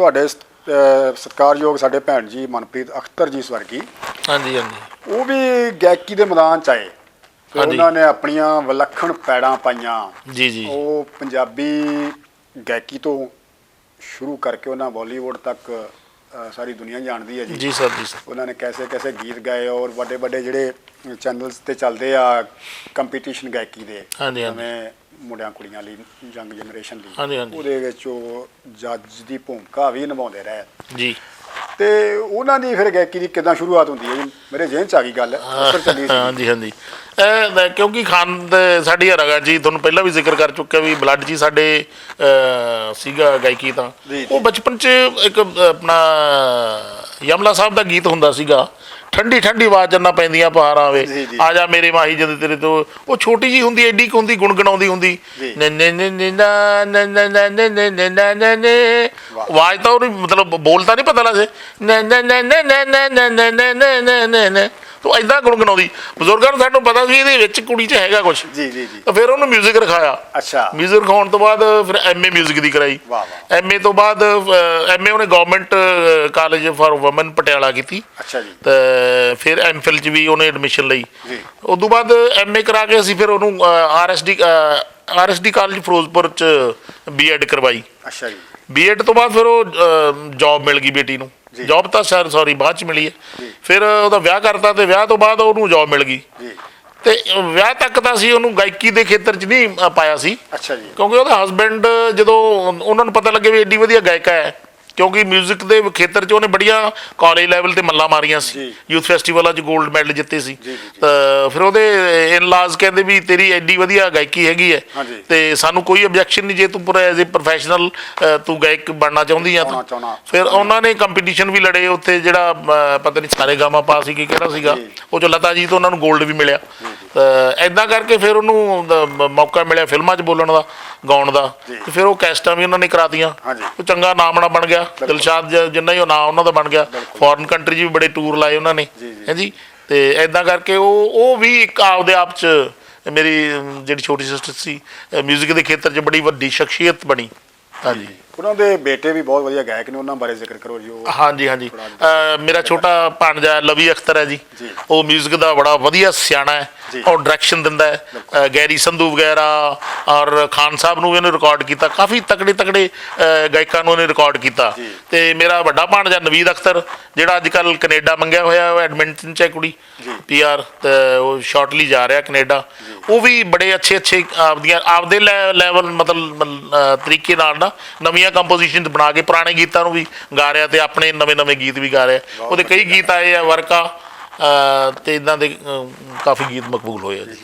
ਤੁਹਾਡੇ ਸਤਿਕਾਰਯੋਗ ਸਾਡੇ ਭੈਣ ਜੀ ਮਨਪ੍ਰੀਤ ਅਖਤਰ ਜੀ ਸਵਰਗੀ। ਹਾਂਜੀ ਹਾਂਜੀ। ਉਹ ਵੀ ਗਾਇਕੀ ਦੇ ਮੈਦਾਨ ਚ ਆਏ। ਉਹਨਾਂ ਨੇ ਆਪਣੀਆਂ ਵਿਲੱਖਣ ਪੈੜਾਂ ਪਾਈਆਂ। ਜੀ ਜੀ। ਉਹ ਪੰਜਾਬੀ ਗਾਇਕੀ ਤੋਂ ਸ਼ੁਰੂ ਕਰਕੇ ਉਹਨਾਂ ਬਾਲੀਵੁੱਡ ਤੱਕ ਸਾਰੀ ਦੁਨੀਆ ਜਾਣਦੀ ਹੈ ਜੀ। ਜੀ ਸਰ ਜੀ ਸਰ। ਉਹਨਾਂ ਨੇ ਕੈਸੇ ਕੈਸੇ ਗੀਤ ਗਾਏ ਔਰ ਵੱਡੇ ਵੱਡੇ ਜਿਹੜੇ ਚੈਨਲਸ ਤੇ ਚੱਲਦੇ ਆ ਕੰਪੀਟੀਸ਼ਨ ਗਾਇਕੀ ਦੇ ਹਾਂਜੀ, ਹਾਂਜੀ। ਜਿਵੇਂ ਮੁੰਡਿਆਂ ਕੁੜੀਆਂ ਲਈ ਯੰਗ ਜਨਰੇਸ਼ਨ ਲਈ। ਹਾਂਜੀ, ਹਾਂਜੀ। ਉਹਦੇ ਵਿੱਚ ਉਹ ਜੱਜ ਦੀ ਭੂਮਿਕਾ ਵੀ ਨਿਭਾਉਂਦੇ ਰਹੇ। ਜੀ। ਤੇ ਉਹਨਾਂ ਦੀ ਫਿਰ ਗਾਇਕੀ ਦੀ ਕਿਦਾਂ ਸ਼ੁਰੂਆਤ ਹੁੰਦੀ ਹੈ ਜੀ? ਮੇਰੇ ਜ਼ਿਹਨ ਚ ਆ ਗਈ ਗੱਲ ਅਸਰ ਚੱਲੀ ਸੀ। ਹਾਂਜੀ ਹਾਂਜੀ। ਇਹ ਦ- ਕਿਉਂਕਿ ਖਾਨ ਦੇ- ਸਾਡੀ ਰਗਾ ਜੀ ਤੁਹਾਨੂੰ ਪਹਿਲਾਂ ਵੀ ਜ਼ਿਕਰ ਕਰ ਚੁੱਕਿਆ ਵੀ ਬਲੱਡ ਜੀ ਸਾਡੇ ਅਹ, ਸੀਗਾ ਗਾਇਕੀ ਤਾਂ। ਜੀ, ਜੀ। ਉਹ ਬਚਪਨ ਚ ਇੱਕ ਅਹ, ਆਪਣਾ ਯਮਲਾ ਸਾਹਿਬ ਦਾ ਗੀਤ ਹੁੰਦਾ ਸੀਗਾ। ਠੰਡੀ ਠੰਡੀ ਆਵਾਜ਼ ਜੰਨਾ ਪੈਂਦੀਆਂ ਪਹਾੜਾਂ ਵੇ ਆ ਜਾ ਮੇਰੇ ਮਾਹੀ ਜਦ ਤੇਰੇ ਤੋਂ ਉਹ ਛੋਟੀ ਜੀ ਹੁੰਦੀ ਐਡੀ ਕੁ ਹੁੰਦੀ ਗੁੰਗਣਾਉਂਦੀ ਹੁੰਦੀ ਆਵਾਜ਼ ਤਾਂ ਉਹ ਮਤਲਬ ਬੋਲ ਤਾਂ ਨਹੀਂ ਪਤਾ ਲੱਗਦਾ ਤੂੰ ਐਦਾਂ ਗੁੰਗਣਾਉਂਦੀ ਬਜ਼ੁਰਗਾਂ ਨੂੰ ਸਾਨੂੰ ਪਤਾ ਸੀ ਇਹਦੇ ਵਿੱਚ ਕੁੜੀ 'ਚ ਹੈਗਾ ਕੁਝ ਜੀ ਜੀ ਜੀ। ਤਾਂ ਫਿਰ ਉਹਨੂੰ 뮤직 ਰਖਾਇਆ। ਅੱਛਾ। 뮤직 ਰਖਾਉਣ ਤੋਂ ਬਾਅਦ ਫਿਰ ਐਮਏ 뮤직 ਦੀ ਕਰਾਈ। ਵਾਹ ਐਮਏ ਤੋਂ ਬਾਅਦ ਐਮਏ ਉਹਨੇ government college for women Patiala ਕੀਤੀ। ਅੱਛਾ ਜੀ। ਤੇ ਫਿਰ ਐਮਫਿਲ 'ਚ ਵੀ ਉਹਨੇ ਐਡਮਿਸ਼ਨ ਲਈ। ਜੀ। ਉਸ ਤੋਂ ਬਾਅਦ ਐਮਏ ਕਰਾ ਕੇ ਅਸੀਂ ਫਿਰ ਉਹਨੂੰ ਆਰਐਸਡੀ ਆਰਐਸਡੀ ਕਾਲਜ ਫਿਰੋਜ਼ਪੁਰ 'ਚ ਬੀਐਡ ਕਰਵਾਈ। ਅੱਛਾ ਜੀ। ਬੀਐਡ ਤੋਂ ਬਾਅਦ ਫਿਰ ਉਹ ਜੌਬ ਮਿਲ ਗਈ ਬੇਟੀ ਨੂੰ। ਜੌਬ ਤਾਂ ਸਰ ਸੌਰੀ ਬਾਅਦ ਚ ਮਿਲੀ ਹੈ। ਫਿਰ ਉਹਦਾ ਵਿਆਹ ਕਰਤਾ ਤੇ ਵਿਆਹ ਤੋਂ ਬਾਅਦ ਉਹਨੂੰ ਜੌਬ ਮਿਲ ਗਈ। ਤੇ ਵਿਆਹ ਤੱਕ ਤਾਂ ਅਸੀਂ ਉਹਨੂੰ ਗਾਇਕੀ ਦੇ ਖੇਤਰ 'ਚ ਨਹੀਂ ਪਾਇਆ ਸੀ। ਅੱਛਾ ਜੀ। ਕਿਉਂਕਿ ਉਹਦਾ ਹਸਬੈਂਡ ਜਦੋਂ ਉਹਨਾਂ ਨੂੰ ਪਤਾ ਲੱਗੇ ਵੀ ਏਡੀ ਵਧੀਆ ਗਾਇਕਾ ਹੈ। ਕਿਉਂਕਿ 뮤직 ਦੇ ਖੇਤਰ 'ਚ ਉਹਨੇ ਬੜੀਆਂ ਕਾਲਜ ਲੈਵਲ ਤੇ ਮੱਲਾ ਮਾਰੀਆਂ ਸੀ। ਯੂਥ ਫੈਸਟੀਵਲਾਂ 'ਚ 골ਡ ਮੈਡਲ ਜਿੱਤੇ ਸੀ। ਤਾਂ ਫਿਰ ਉਹਦੇ ਇਨਲਾਜ਼ ਕਹਿੰਦੇ ਵੀ ਤੇਰੀ ਐਡੀ ਵਧੀਆ ਗਾਇਕੀ ਹੈਗੀ ਹੈ ਤੇ ਸਾਨੂੰ ਕੋਈ ਆਬਜੈਕਸ਼ਨ ਨਹੀਂ ਜੇ ਤੂੰ ਪੂਰਾ ਐਜ਼ ਅ ਪ੍ਰੋਫੈਸ਼ਨਲ ਤੂੰ ਗਾਇਕ ਬਣਨਾ ਚਾਹੁੰਦੀ ਆ ਤਾਂ। ਫਿਰ ਉਹਨਾਂ ਨੇ ਕੰਪੀਟੀਸ਼ਨ ਵੀ ਲੜੇ ਉੱਥੇ ਜਿਹੜਾ ਪਤਾ ਨਹੀਂ ਸਾਰੇ ਗਾਮਾ ਪਾ ਸੀ ਕਿ ਕਿਹੜਾ ਸੀਗਾ। ਉਹ ਚ ਲਤਾ ਜੀ ਤੋਂ ਉਹਨਾਂ ਨੂੰ 골ਡ ਵੀ ਮਿਲਿਆ। ਐਦਾਂ ਕਰਕੇ ਫਿਰ ਉਹਨੂੰ ਮੌਕਾ ਮਿਲਿਆ ਫਿਲਮਾਂ 'ਚ ਬੋਲਣ ਦਾ ਗਾਉਣ ਦਾ। ਤੇ ਫਿਰ ਉਹ ਕੈਸਟਾਂ ਵੀ ਉਹਨਾਂ ਨੇ ਕਰਾਤੀਆਂ। ਉਹ ਚੰਗਾ ਨਾਮਣਾ ਬਣ ਗਿਆ। ਦਿਲਸ਼ਾਦ ਜਿੰਨਾ ਹੀ ਉਹ ਨਾਂ ਉਹਨਾਂ ਦਾ ਬਣ ਗਿਆ। ਫੋਰਨ ਕੰਟਰੀ 'ਚ ਵੀ ਬੜੇ ਟੂਰ ਲਾਏ ਉਹਨਾਂ ਨੇ। ਹਾਂਜੀ? ਤੇ ਐਦਾਂ ਕਰਕੇ ਉਹ ਉਹ ਵੀ ਇੱਕ ਆਪਦੇ ਆਪ 'ਚ ਮੇਰੀ ਜਿਹੜੀ ਛੋਟੀ ਸਿਸਟਰ ਸੀ 뮤직 ਦੇ ਖੇਤਰ 'ਚ ਬੜੀ ਵੱਡੀ ਸ਼ਖਸੀਅਤ ਬਣੀ। ਹਾਂਜੀ। ਉਹਨਾਂ ਦੇ ਬੇਟੇ ਵੀ ਬਹੁਤ ਵਧੀਆ ਗਾਇਕ ਨੇ ਉਹਨਾਂ ਬਾਰੇ ਜ਼ਿਕਰ ਕਰੋ ਜੀ ਉਹ ਹਾਂਜੀ ਹਾਂਜੀ। ਅਹ ਮੇਰਾ ਛੋਟਾ ਭਾਣਜਾ ਲਵੀ ਅਖਤਰ ਹੈ ਜੀ। ਜੀ। ਉਹ 뮤직 ਦਾ ਬੜਾ ਵਧੀਆ ਸਿਆਣਾ ਹੈ। ਔਰ ਡਾਇਰੈਕਸ਼ਨ ਦਿੰਦਾ ਹੈ। ਅਹ ਗੈਰੀ ਸੰਧੂ ਵਗੈਰਾ ਔਰ ਖਾਨ ਸਾਹਿਬ ਨੂੰ ਵੀ ਉਹਨੇ ਰਿਕਾਰਡ ਕੀਤਾ। ਕਾਫੀ ਤਕੜੇ ਤਕੜੇ ਗਾਇਕਾਂ ਨੂੰ ਉਹਨੇ ਰਿਕਾਰਡ ਕੀਤਾ। ਜੀ। ਤੇ ਮੇਰਾ ਵੱਡਾ ਭਾਣਜਾ ਨਵੀਦ ਅਖਤਰ ਜਿਹੜਾ ਅੱਜ ਕੱਲ ਕੈਨੇਡਾ ਮੰਗਿਆ ਹੋਇਆ ਉਹ ਐਡਮਿੰਟਨ ਚ ਹੈ ਕੁੜੀ। ਜੀ। ਪੀਆਰ ਤੇ ਉਹ ਸ਼ਾਰਟਲੀ ਜਾ ਰਿਹਾ ਕੈਨੇਡਾ। ਉਹ ਵੀ ਬੜੇ ਅੱਛੇ ਅੱਛੇ ਆਪਦੀਆਂ ਆਪਦੇ ਲੈਵਲ ਮਤਲਬ ਅਹ ਤਰੀਕੇ ਨਾਲ ਨਾ ਨਵੀਆਂ ਕੰਪੋਜੀਸ਼ਨਸ ਬਣਾ ਕੇ ਪੁਰਾਣੇ ਗੀਤਾਂ ਨੂੰ ਵੀ ਗਾ ਰਿਹਾ ਤੇ ਆਪਣੇ ਨਵੇਂ ਨਵੇਂ ਗੀਤ ਵੀ ਗਾ ਰਿਹਾ। ਉਹਦੇ ਕਈ ਗੀਤ ਆਏ ਆ ਵਰਕਾ ਤੇ ਇਦਾਂ ਦੇ ਕਾਫੀ ਗੀਤ ਮਕਬੂਲ ਹੋਏ ਆ ਜੀ।